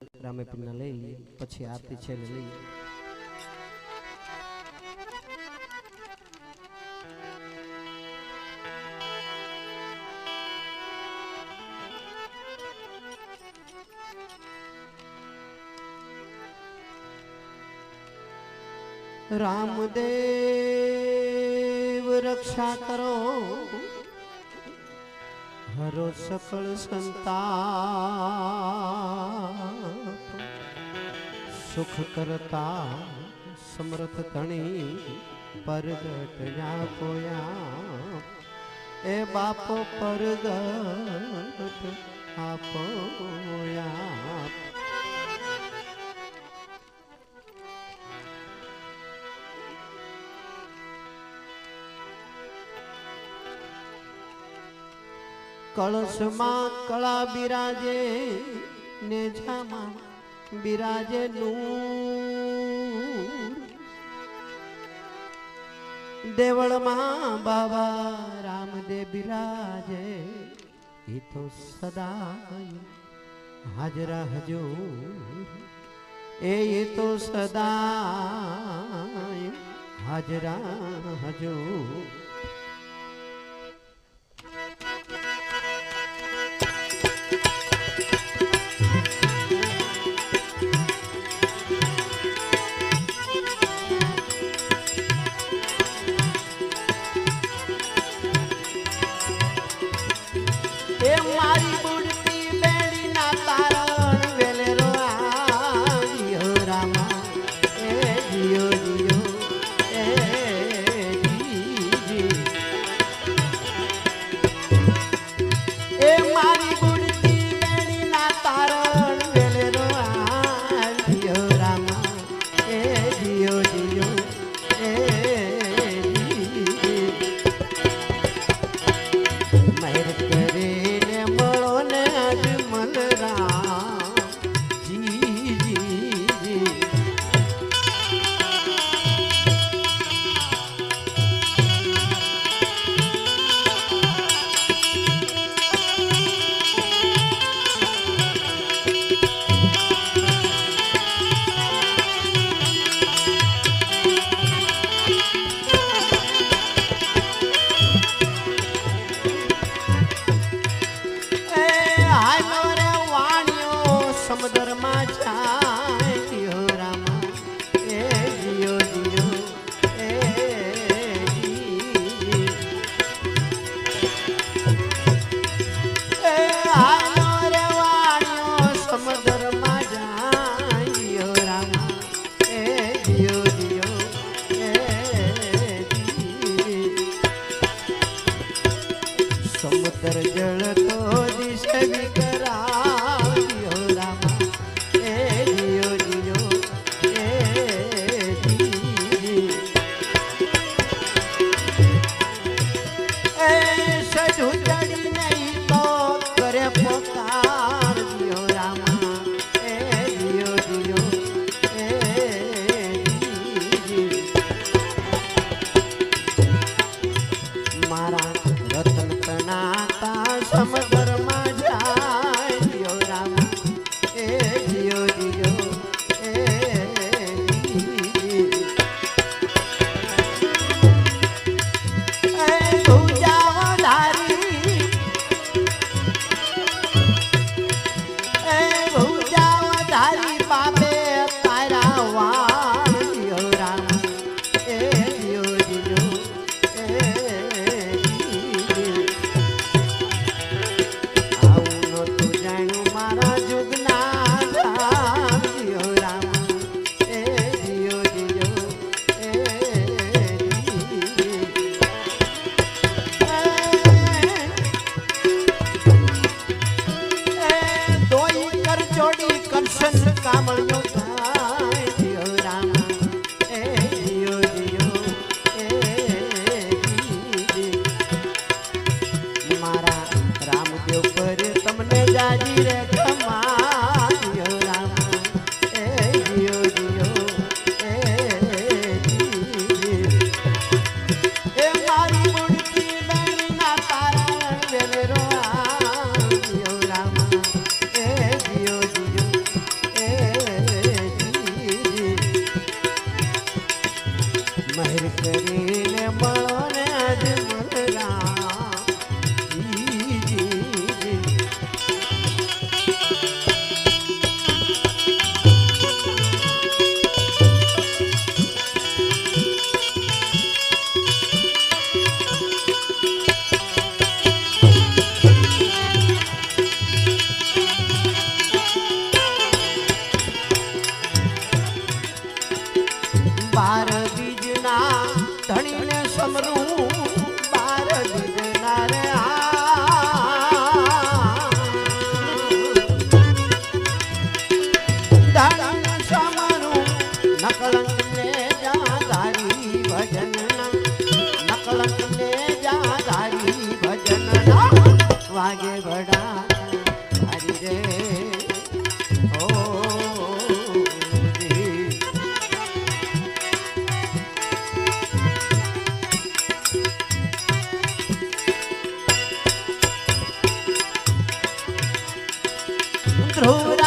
रामे पिन्ना ले लिए पछि आरती छे ले लिए रामदेव रक्षा करो। हरो सकल संता સુખ કરતા સમર્થ ધણી પરગટયા પોયા. એ બાપો પરગટ આપોયા કળશમાં કળા બિરાજે નેજામાં બિરાજે નૂર દેવળમાં બાબા રામદેવ બિરાજે. એ તો સદાય હાજરા હજૂર એ તો સદાય હાજરા હજૂર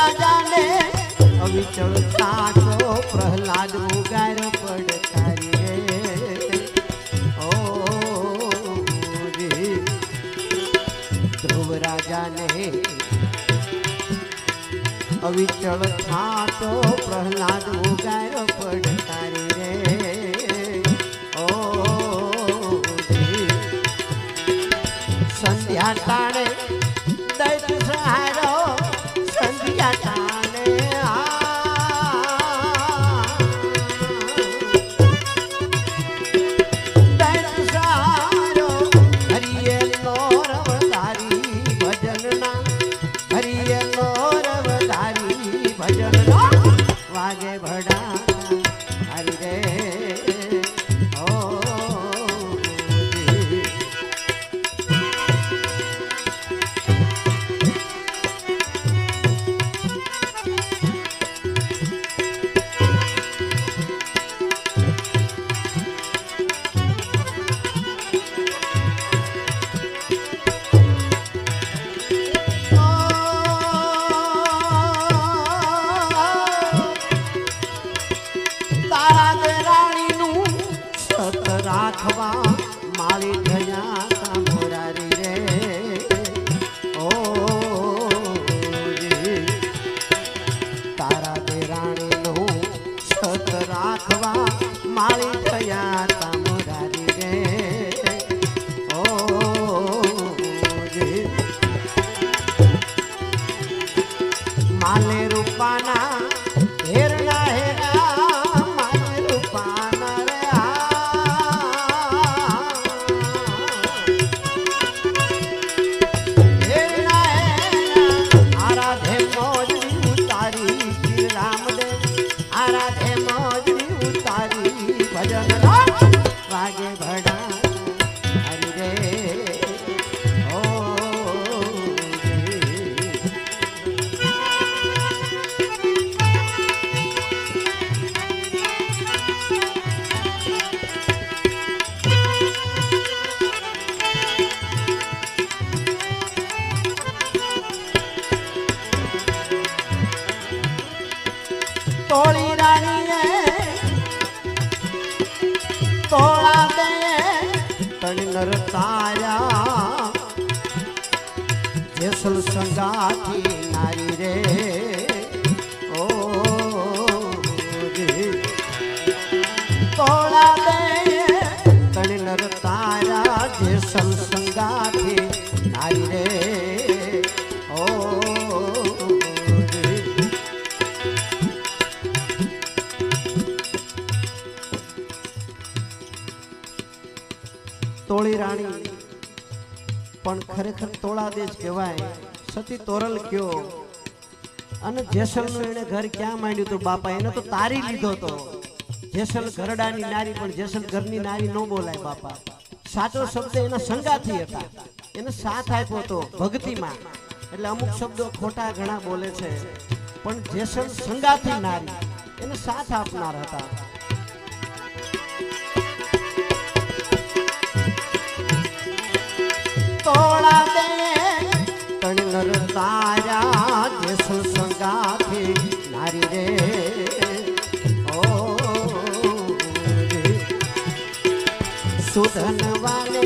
રાજાને અવિચળ સાચો પ્રહલાદ ઉગાર પડતા રે ઓ. ધ્રુવ રાજાને અવિચળ થાતો પ્રહલાદ ઉગાર પડતા રે ઓ. સંધ્યા તાણે દૈત સહારો રાખવા તણ નર તાયા જેસલ સંગાથી નારી રે. સતી તોરલ કયો અને જેસલનું એને ઘર ક્યાં માંડ્યું હતું? બાપા, એને તો તારી લીધો હતો જેસલ ઘરડાની નારી, પણ જેસલ ઘરની નારી ન બોલાય, બાપા. સાચો શબ્દ એના સંગાથી હતા. એને સાથ આપ્યો હતો ભક્તિમાં. એટલે અમુક શબ્દો ખોટા ઘણા બોલે છે. પણ જેસલ સંગાથી નારી. એને સાથ આપનાર હતા. તોડા તણ નર તારા જેસલ સંગાથી નારી રે. ઓ સુધન વાલે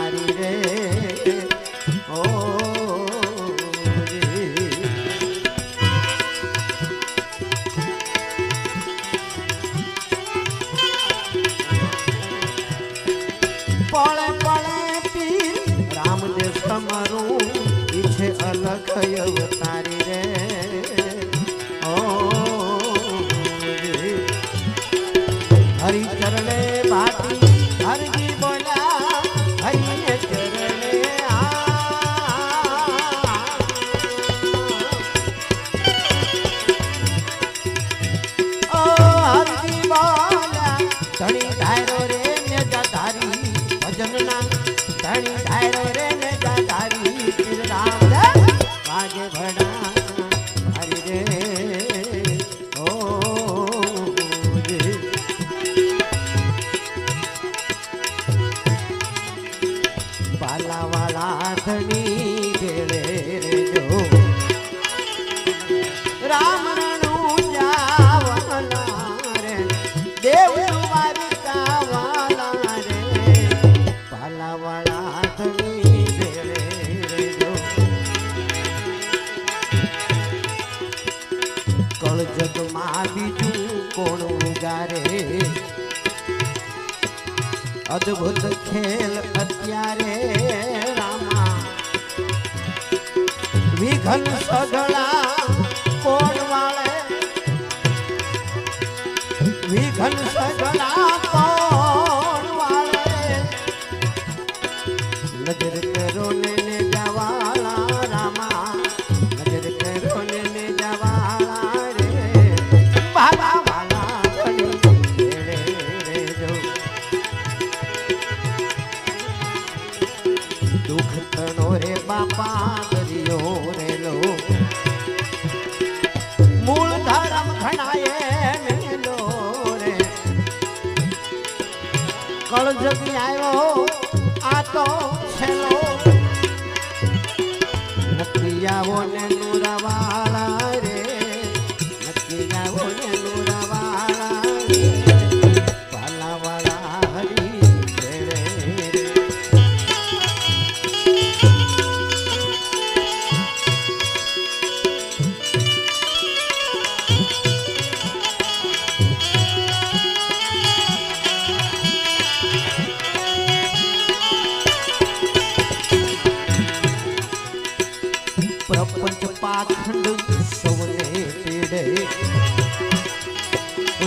રામ રણું જાવાલા રે દેવ દ્વારિકા વાલા રે પાલાવાળા ધણી ભેળે રેજો કળજગમાં બીજું કોણ ઉગારે અદ્ભુત ખેલ અત્યારે રામા વિઘન સગળા કોણ વાળે? વિઘન સગળા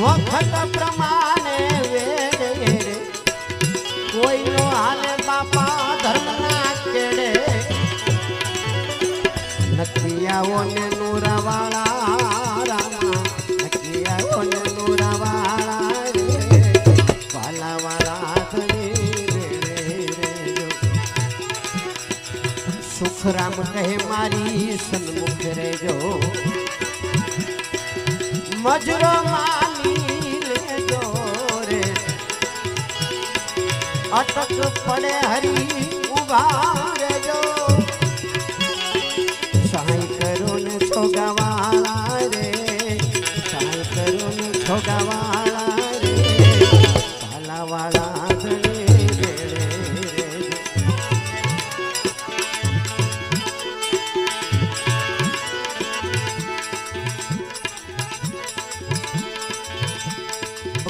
વખત પ્રમાણે વેડે કોઈનો હાલે બાપા ધર્મના કેડે નક્કી આવો ને નુરાવાળા રામા નક્કી આવો ને નુરાવાળા રે. પાલાવાળા ધણી રે રે સુખરામ કહે, મારી સન્મુખ રેજો મજરો માની લેજો રે અટક પડે હરી ઊભા રેજો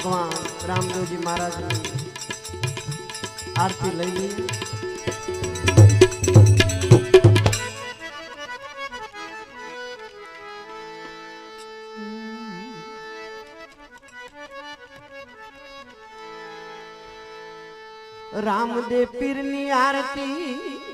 ભગવાન રામદેવજી મહારાજની આરતી લઈ લઈએ રામદેવ પીરની આરતી